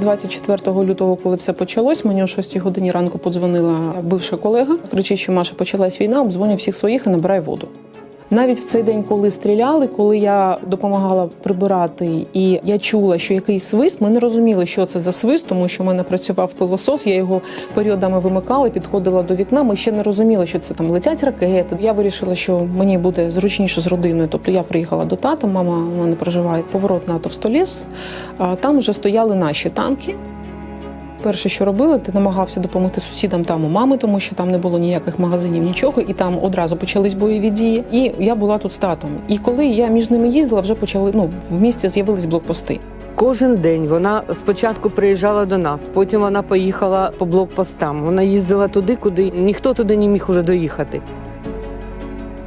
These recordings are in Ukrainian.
24 лютого, коли все почалось, мені о 6 годині ранку подзвонила бивша колега, кричить, що Маша почалась війна, обдзвоню всіх своїх і набирай воду. Навіть в цей день, коли стріляли, коли я допомагала прибирати, і я чула, що якийсь свист, ми не розуміли, що це за свист, тому що в мене працював пилосос, я його періодами вимикала, підходила до вікна. Ми ще не розуміли, що це там летять ракети. Я вирішила, що мені буде зручніше з родиною. Тобто я приїхала до тата, мама у мене проживає поворот на Товстоліс. А там вже стояли наші танки. Перше, що робили, ти намагався допомогти сусідам там у мами, тому що там не було ніяких магазинів, нічого, і там одразу почались бойові дії. І я була тут з татом. І коли я між ними їздила, вже почали ну в місті з'явились блокпости. Кожен день вона спочатку приїжджала до нас, потім вона поїхала по блокпостам. Вона їздила туди, куди ніхто туди не міг уже доїхати.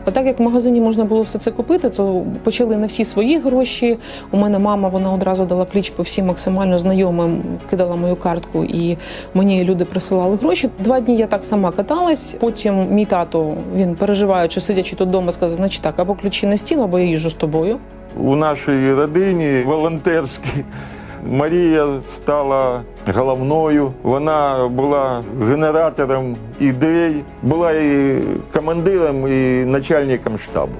А так як в магазині можна було все це купити, то почали на всі свої гроші. У мене мама вона одразу дала кліч по всім максимально знайомим, кидала мою картку, і мені люди присилали гроші. Два дні я так сама каталась. Потім мій тато він переживаючи, сидячи тут вдома, сказав: значить так, або ключі на стіл, або я їжджу з тобою. У нашій родині волонтерській Марія стала головною. Вона була генератором ідей, була і командиром, і начальником штабу.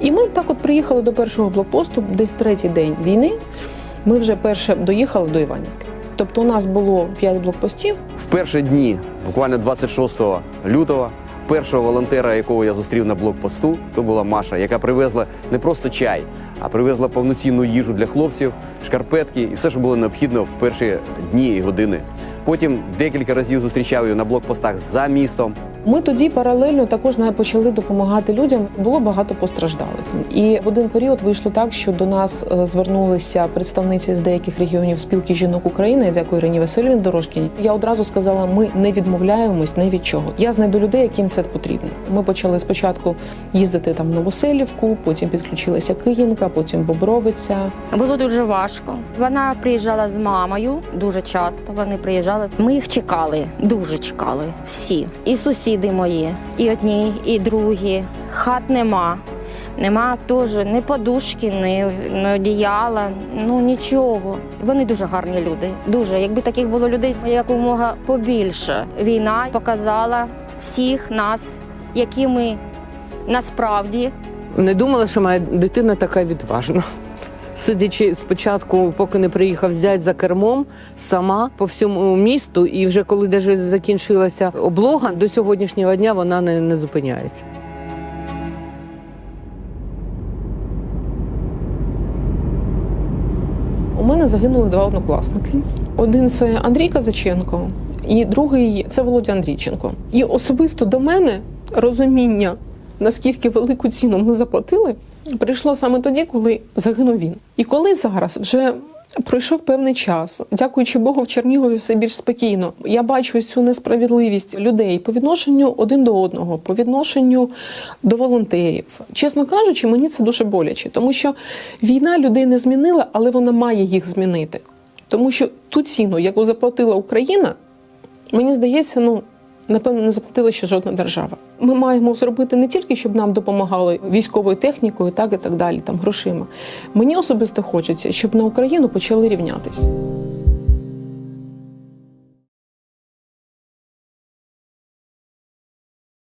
І ми так от приїхали до першого блокпосту, десь третій день війни. Ми вже перше доїхали до Іванівки. Тобто у нас було п'ять блокпостів. В перші дні, буквально 26 лютого, першого волонтера, якого я зустрів на блокпосту, то була Маша, яка привезла не просто чай, а привезла повноцінну їжу для хлопців, шкарпетки і все, що було необхідно в перші дні і години. Потім декілька разів зустрічав її на блокпостах за містом. Ми тоді паралельно також почали допомагати людям. Було багато постраждалих. І в один період вийшло так, що до нас е, звернулися представниці з деяких регіонів спілки жінок України. Дякую Ірині Васильівні Дорожкіній. Я одразу сказала: ми не відмовляємось ні від чого. Я знайду людей, яким це потрібно. Ми почали спочатку їздити там в Новоселівку, потім підключилася Київка, потім Бобровиця. Було дуже важко. Вона приїжджала з мамою дуже часто. Вони приїжджали. Ми їх чекали, дуже чекали. Всі. І сусіди мої, і одні, і другі. Хат нема. Нема теж ні подушки, ні, ні одіяла, ну нічого. Вони дуже гарні люди. Дуже. Якби таких було людей якомога побільше. Війна показала всіх нас, які ми насправді. Не думала, що моя дитина така відважна. Сидячи спочатку, поки не приїхав зять за кермом, сама по всьому місту, і вже коли даже закінчилася облога, до сьогоднішнього дня вона не, не зупиняється. У мене загинули два однокласники. Один це Андрій Казаченко, і другий це Володя Андрійченко. І особисто до мене розуміння, наскільки велику ціну ми заплатили, прийшло саме тоді, коли загинув він. І коли зараз вже. Пройшов певний час, дякуючи Богу, в Чернігові все більш спокійно. Я бачу цю несправедливість людей по відношенню один до одного, по відношенню до волонтерів. Чесно кажучи, мені це дуже боляче, тому що війна людей не змінила, але вона має їх змінити. Тому що ту ціну, яку заплатила Україна, мені здається, ну напевно, не заплатила ще жодна держава. Ми маємо зробити не тільки, щоб нам допомагали військовою технікою, так і так далі, там грошима. Мені особисто хочеться, щоб на Україну почали рівнятись.